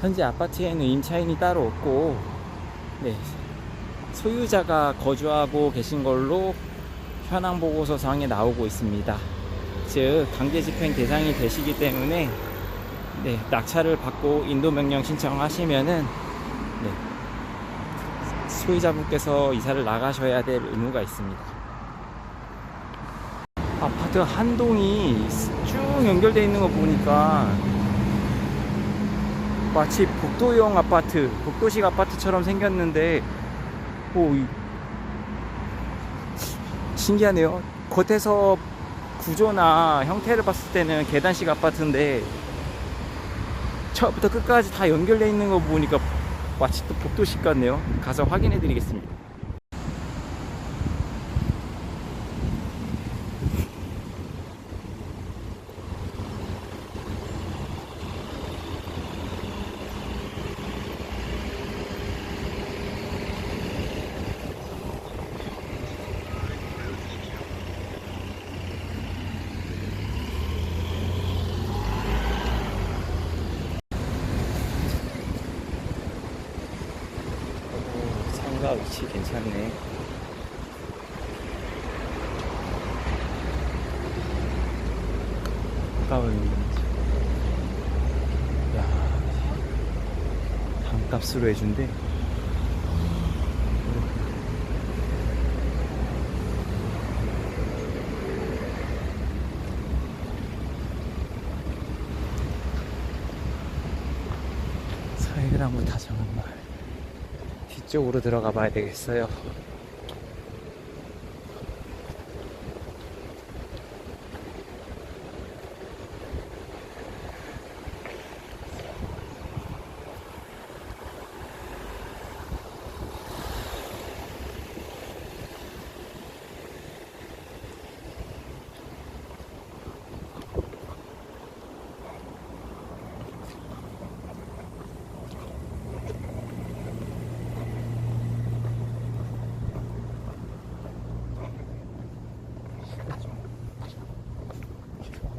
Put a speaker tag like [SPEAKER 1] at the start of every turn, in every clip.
[SPEAKER 1] 현재 아파트에는 임차인이 따로 없고 네, 소유자가 거주하고 계신 걸로 현황 보고서상에 나오고 있습니다. 즉 강제 집행 대상이 되시기 때문에 네, 낙찰을 받고 인도 명령 신청하시면은 네, 소유자분께서 이사를 나가셔야 될 의무가 있습니다. 아파트 한 동이 쭉 연결되어 있는 거 보니까 마치 복도형 아파트, 복도식 아파트처럼 생겼는데 오, 이- 신기하네요. 겉에서 구조나 형태를 봤을 때는 계단식 아파트인데 처음부터 끝까지 다 연결되어 있는 거 보니까 마치 또 복도식 같네요. 가서 확인해 드리겠습니다. 오, 상가 위치 괜찮네. 가까운 야 반값으로 해준대. 사회그랑으로 다정한 마을. 뒤쪽으로 들어가 봐야 되겠어요.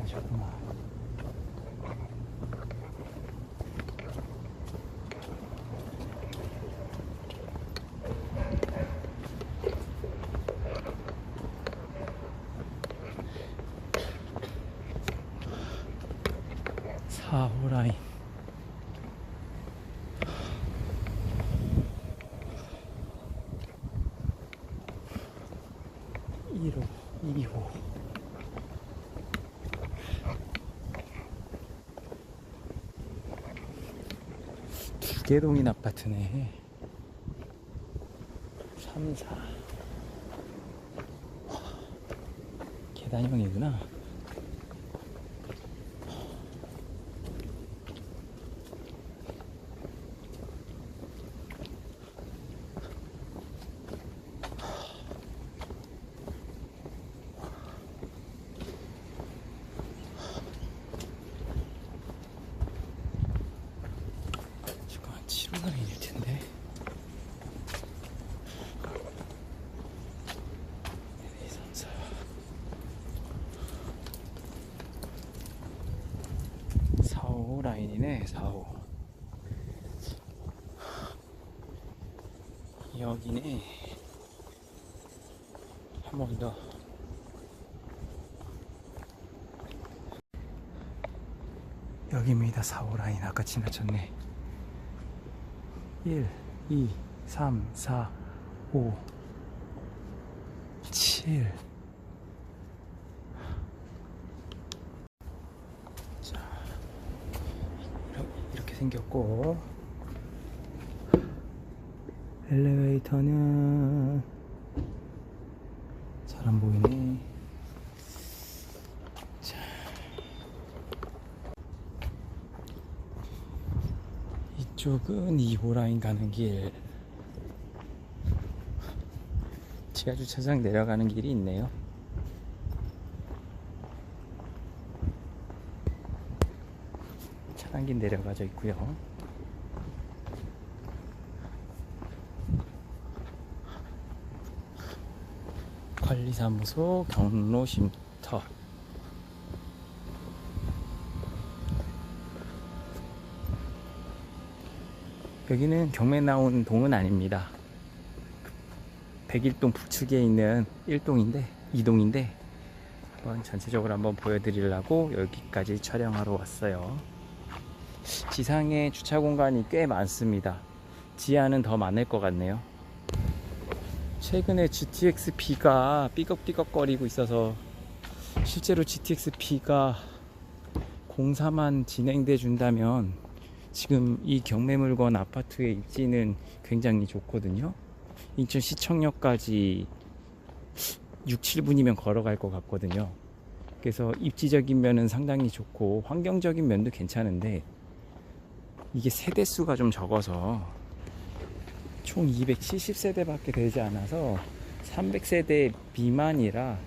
[SPEAKER 1] 들어가셨구나. 사호 라인. 일호 이호 두개 동인 아파트네. 3, 4. 계단형이구나. 지금 한 7호 라인일 텐데. 1, 2, 3, 4. 4호 라인이네, 4호. 여기네. 한 번 더. 여기입니다, 4호 라인. 아까 지나쳤네. 1, 2, 3, 4, 5, 7. 자, 이렇게, 생겼고, 엘리베이터는 잘 안 보이네. 자, 이쪽은 2호 라인 가는 길. 지하 주차장 내려가는 길이 있네요. 차량길 내려가져 있고요. 관리사무소 경로 쉼터 여기는 경매 나온 동은 아닙니다. 백일동 북측에 있는 1동인데 2동인데 한번 전체적으로 한번 보여드리려고 여기까지 촬영하러 왔어요. 지상에 주차 공간이 꽤 많습니다. 지하는 더 많을 것 같네요. 최근에 GTX B가 삐걱삐걱거리고 있어서 실제로 GTX B가 공사만 진행돼 준다면 지금 이 경매물건 아파트의 입지는 굉장히 좋거든요. 인천 시청역까지 6, 7분이면 걸어갈 것 같거든요. 그래서 입지적인 면은 상당히 좋고 환경적인 면도 괜찮은데 이게 세대수가 좀 적어서 총 270세대밖에 되지 않아서 300세대 미만이라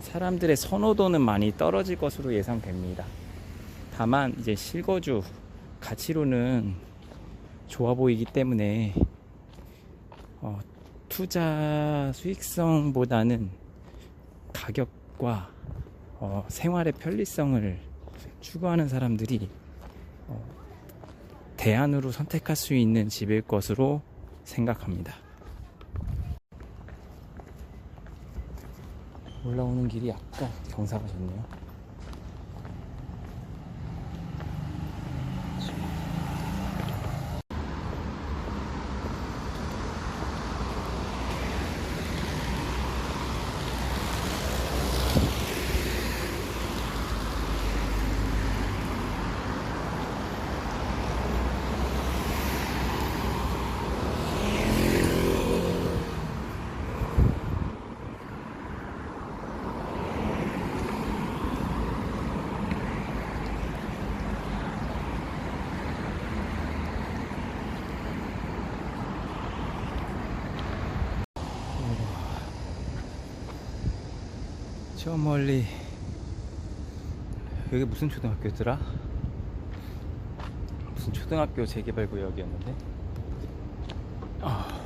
[SPEAKER 1] 사람들의 선호도는 많이 떨어질 것으로 예상됩니다. 다만 이제 실거주 가치로는 좋아 보이기 때문에 어, 투자 수익성보다는 가격과 어, 생활의 편리성을 추구하는 사람들이 어, 대안으로 선택할 수 있는 집일 것으로 생각합니다. 올라오는 길이 약간 경사가 좋네요. 저 멀리 여기 무슨 초등학교더라? 무슨 초등학교 재개발 구역이었는데 아,